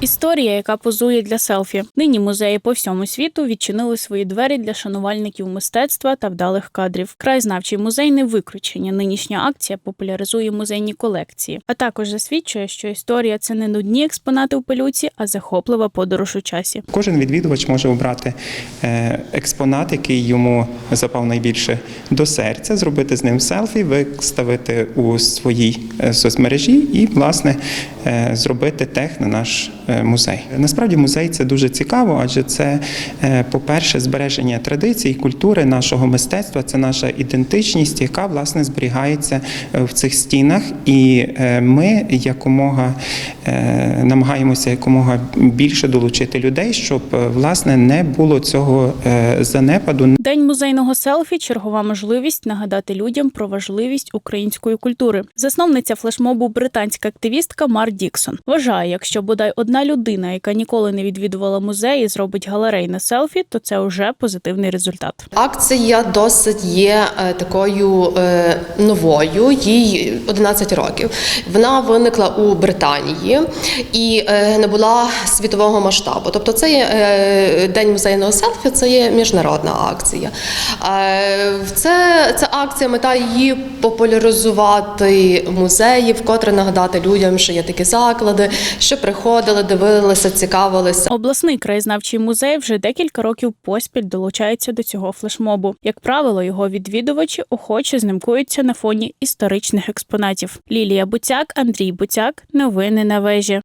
Історія, яка позує для селфі. Нині музеї по всьому світу відчинили свої двері для шанувальників мистецтва та вдалих кадрів. Крайзнавчий музей не виключення. Нинішня акція популяризує музейні колекції, а також засвідчує, що історія це не нудні експонати у пилюці, а захоплива подорож у часі. Кожен відвідувач може обрати е, експонат, який йому запав найбільше до серця, зробити з ним селфі, виставити у своїй е, соцмережі і, власне, е, зробити тег на наш е, музей. Насправді музей це дуже цікаво, адже це, по-перше, збереження традицій, культури нашого мистецтва, це наша ідентичність, яка власне зберігається в цих стінах. І ми якомога намагаємося якомога більше долучити людей, щоб власне не було цього занепаду. День музейного селфі чергова можливість нагадати людям про важливість української культури. Засновниця флешмобу британська активістка Мар Діксон вважає, якщо бодай одна людина, яка ніколи не відвідувала музеї, зробить галерейне селфі, то це вже позитивний результат. Акція досить є е, такою е, новою, їй 11 років. Вона виникла у Британії і не була світового масштабу. Тобто, це є е, день музейного селфі, це є міжнародна акція. Е, Це, це акція, мета її популяризувати музеї, вкотре нагадати людям, що є такі заклади, що приходили, дивилися, цікавилися. Обласний краєзнавчий музей вже декілька років поспіль долучається до цього флешмобу. Як правило, його відвідувачі охоче знімкуються на фоні історичних експонатів. Лілія Буцяк, Андрій Буцяк. Новини на вежі.